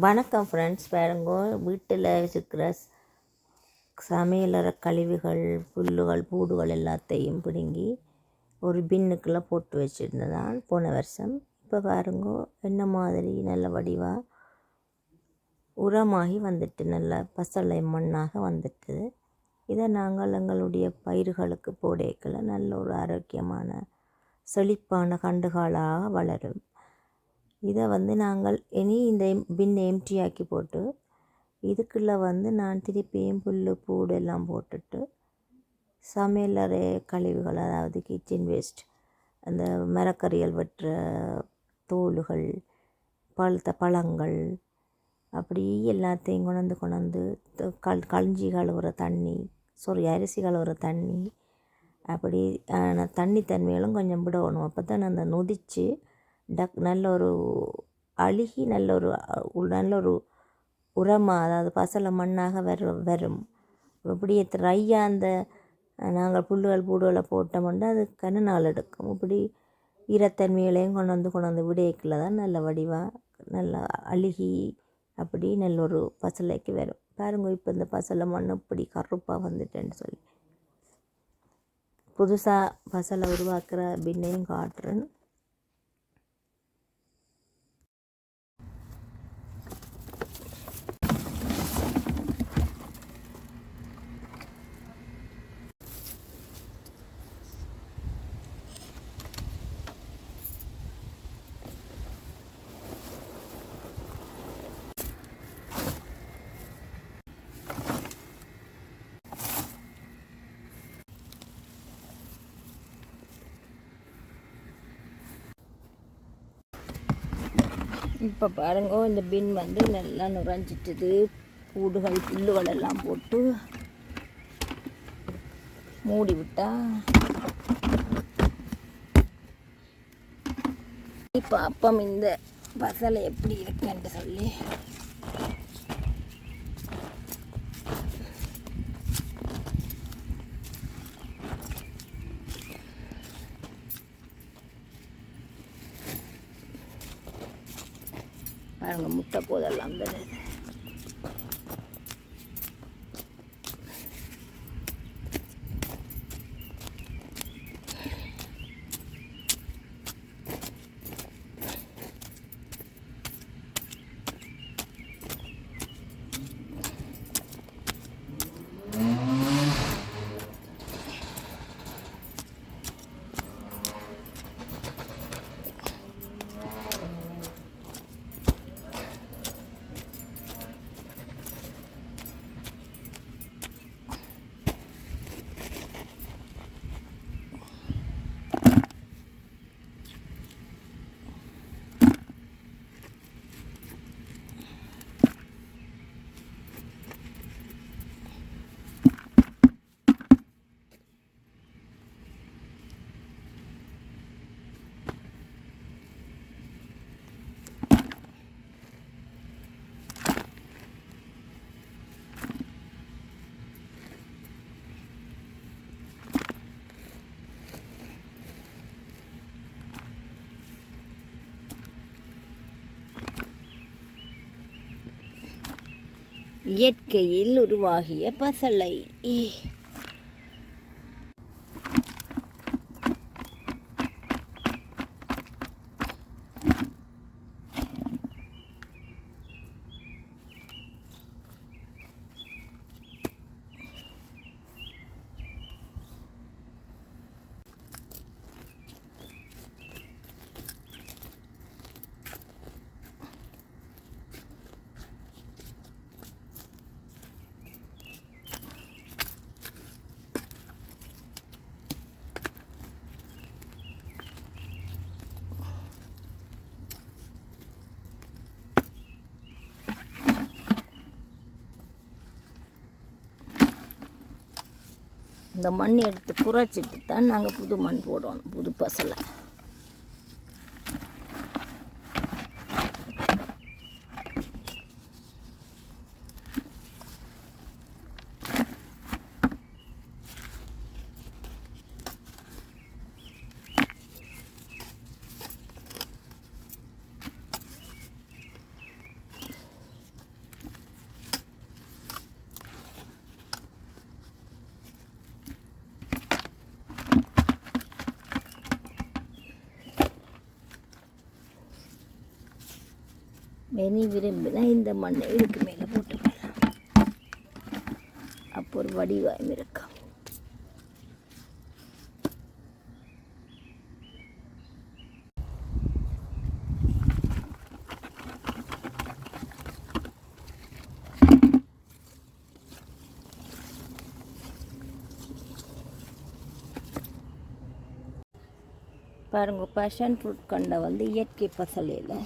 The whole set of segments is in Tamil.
வணக்கம் ஃப்ரெண்ட்ஸ் பாருங்க வீட்டில் இருக்கிற சமையலற கழிவுகள் புல்லுகள் பூடுகள் எல்லாத்தையும் பிடுங்கி ஒரு பின்னுக்குள்ளே போட்டு வச்சுருந்ததான் போன வருஷம். இப்போ பாருங்க என்ன மாதிரி நல்ல வடிவாக உரமாகி வந்துட்டு நல்ல பசலை மண்ணாக வந்துட்டு. இதை நாங்கள் எங்களுடைய பயிர்களுக்கு போடைக்கல. நல்ல ஒரு ஆரோக்கியமான செழிப்பான கண்டுகளாக வளரும். இதை வந்து நாங்கள் இனி இந்த பின்னை எம்டி ஆக்கி போட்டு இதுக்குள்ளே வந்து நான் திருப்பியும் புல் பூடு எல்லாம் போட்டுட்டு சமையலறை கழிவுகள் அதாவது கிச்சன் வேஸ்ட் அந்த மரக்கறிகள் வெட்டுற தோலுகள் பழுத்த பழங்கள் அப்படி எல்லாத்தையும் கொண்டாந்து கொண்டாந்து கல் கள் களஞ்சி கழுவுற தண்ணி சாரி அரிசி கழுவுற தண்ணி அப்படி தண்ணி தன்மையிலும் கொஞ்சம் விடணும். அப்போ தான் அந்த நொதிச்சு டக் நல்ல ஒரு அழுகி நல்ல ஒரு நல்ல ஒரு உரமாக அதாவது பசலை மண்ணாக வரும் வரும். அப்படியே ட்ரையாக அந்த நாங்கள் புல்லுகள் பூடுகளை போட்டோம்னா அது கண்ணு நாள் எடுக்கும். இப்படி ஈரத்தன்மைகளையும் கொண்டு வந்து கொண்டு வந்து விடையக்கில் தான் நல்ல வடிவாக நல்லா அழுகி அப்படி நல்ல ஒரு பசலைக்கு வரும். பாருங்க இப்போ இந்த பசலை மண் இப்படி கருப்பாக வந்துட்டேன்னு சொல்லி. புதுசாக பசலை உருவாக்குற பின்னையும் காட்டுறேன். இப்போ பாருங்க இந்த பின் வந்து நல்லா நுரைஞ்சிட்டுது. கூடுகள் புல்லுகள் எல்லாம் போட்டு மூடி விட்டா இப்போ அப்பம் இந்த பசலை எப்படி இருக்குன்னு சொல்லி. பாருங்கள் முட்டை போதெல்லாம் தானே இயற்கையில் உருவாகிய பசலை. இந்த மண் எடுத்து குறைச்சிட்டு தான் நாங்கள் புது மண் போடணும் புது பசலை. மெனி விரும்பினா இந்த மண்ணை இதுக்கு மேலே போட்டுக்கலாம் அப்போ ஒரு வடிவாயம் இருக்கும் பாருங்க பேஷன் ஃப்ரூட் கண்டை வந்து இயற்கை பசலையில்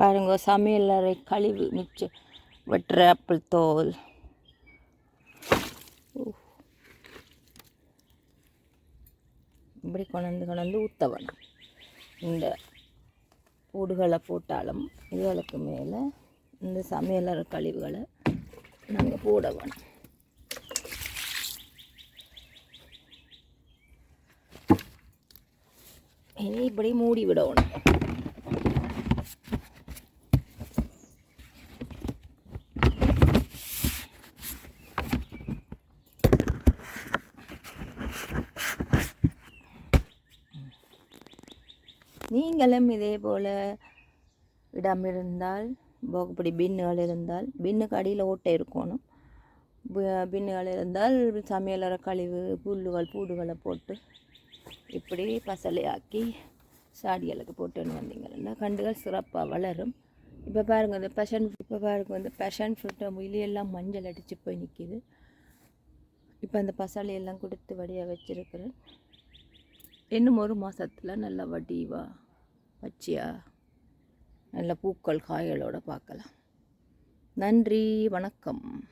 பாருங்க சமையல் அறை கழிவு மிச்சம் வெட்டுற ஆப்பிள் தோல். இப்படி கொண்டாந்து கொண்டு ஊற்ற வேணும் இந்த கூடுகளை போட்டாலும் இதுகளுக்கு மேலே இந்த சமையலறை கழிவுகளை நாங்கள் போட வேணும். இனி இப்படி மூடி விடணும். நீங்களும் இதே போல் இடம் இருந்தால் போகப்படி பின்னுகள் இருந்தால் பின்னுக்கு அடியில் ஓட்டை இருக்கணும். பின்னுகள் இருந்தால் சமையலறை கழிவு புல்லுகள் பூடுகளை போட்டு இப்படி பசலையாக்கி சாடிகளுக்கு போட்டுன்னு வந்தீங்கன்னா கண்டுகள் சிறப்பாக வளரும். இப்போ பாருங்கள் இந்த பேஷன் இப்போ பாருங்க இந்த பேஷன் ஃப்ரூட்டை இலையெல்லாம் மஞ்சள் அடித்து போய் நிற்கிது இப்போ அந்த பசாலையெல்லாம் கொடுத்து வடியாக வச்சுருக்கிறேன். இன்னும் ஒரு மாதத்தில் நல்ல வடிவாக பச்சையா நல்ல பூக்கள் காய்களோடு பார்க்கலாம். நன்றி வணக்கம்.